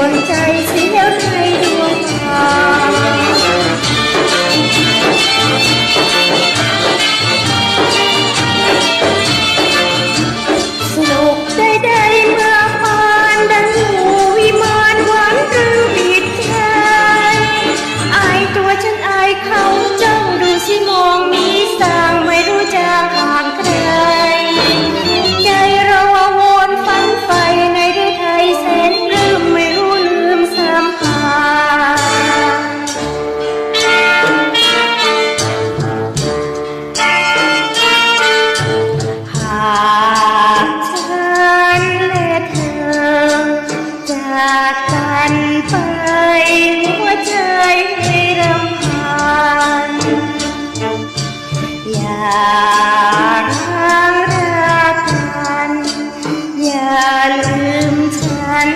one carries จากกันไปหัวใจไม่รำพันอย่าร้างรักกัน อย่าลืมฉัน